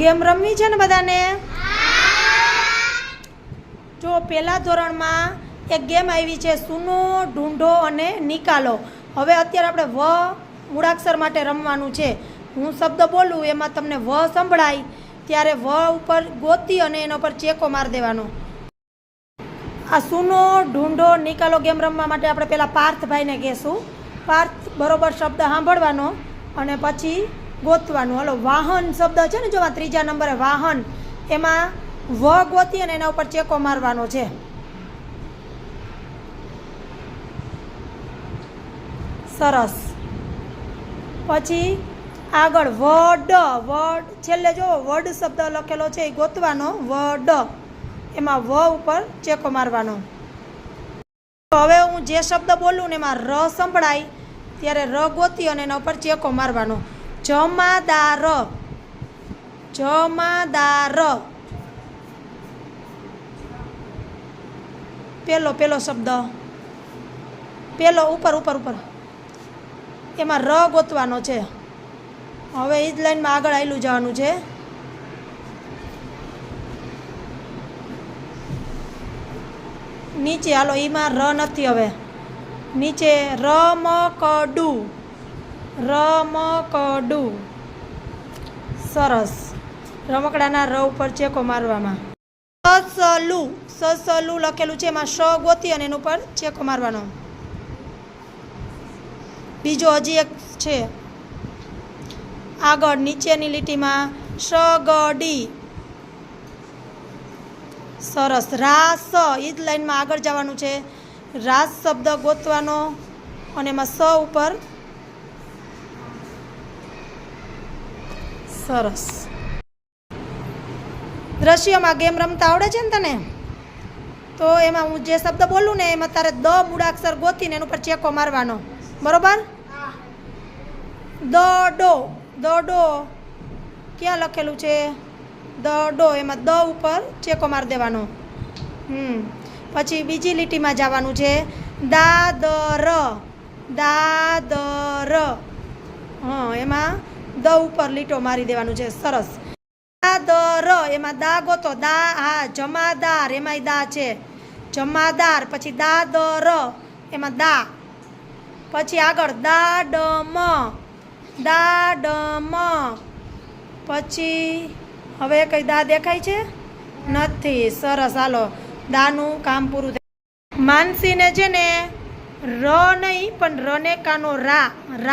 Game રમવી છે ને બધાને? જો પહેલા ધોરણમાં એક ગેમ આવી છે, સૂનો, ઢૂંઢો અને નિકાલો. હવે અત્યારે આપણે વ મૂળાક્ષર માટે રમવાનું છે. હું શબ્દ બોલું, એમાં તમને વ સંભળાય, ત્યારે વ ઉપર ગોતી અને એના પર ચેકો માર દેવાનો. આ સૂનો, ઢૂંઢો, નિકાલો ગેમ રમવા માટે આપણે પહેલાં પાર્થભાઈને કહેશું. પાર્થ બરોબર શબ્દ સાંભળવાનો અને પછી ગોતવાનું. હલો, વાહન શબ્દ છે ને જો આ ત્રીજા નંબરે વાહન, એમાં વ ગોતી અને એના ઉપર ચેકો મારવાનો છે. સરસ. પછી આગળ વડ વડ, છેલ્લે જો વડ શબ્દ લખેલો છે, એ ગોતવાનો, વડ. એમાં વ ઉપર ચેકો મારવાનો. હવે હું જે શબ્દ બોલું ને એમાં ર સંભળાય, ત્યારે ર ગોતી અને એના ઉપર ચેકો મારવાનો. જમાદાર જમાદાર પેલો પેલો શબ્દ. પેલો, ઉપર ઉપર ઉપર. એમાં ર ગોતવાનો છે. હવે એ જ લાઈનમાં આગળ આવેલું જવાનું છે. નીચે, હાલો એમાં ર નથી હવે. નીચે, રમકડુ. રમકડુ. સરસ. રમકડાના ર ઉપર ચેકો મારવામાં. સસલું. સસલું લખેલું છે, એમાં સ ગોતી અને એના ઉપર ચેકો મારવાનો. બીજો હજી એક છે. આગળ નીચેની લીટીમાં શગડી સરસ. રાસ. એ જ લાઈનમાં આગળ જવાનું છે. રાસ શબ્દ ગોતવાનો અને એમાં સ ઉપર સરસ. દ્રશ્યમાં ગેમ રમતા આવડે છે ને તને? તો એમાં હું જે શબ્દ બોલું ને એમાં તારે દ મૂળાક્ષર ગોતીને એના ઉપર ચેકો મારવાનો. બરોબર? દ ડો દ ડો ક્યાં લખેલું છે? દ ડો એમાં દ ઉપર ચેકો મારી દેવાનો. હમ. પછી બીજી લીટીમાં જવાનું છે દા દ ર દા દ ર હા, એમાં દ ઉપર લીટો મારી દેવાનું છે. સરસ. દાદર એમાં દા ગોતો દા, હા, જમાદાર, એમાંય દા છે. જમાદાર, પછી દાદર, એમાં દા. પછી આગળ દાડમ દાડમ. પછી હવે કઈ દા દેખાય છે? નથી. સરસ. હાલો. દાનું કામ પૂરું માનસીને છે ને, ર નહીં, પણ રને કાનો રા. રા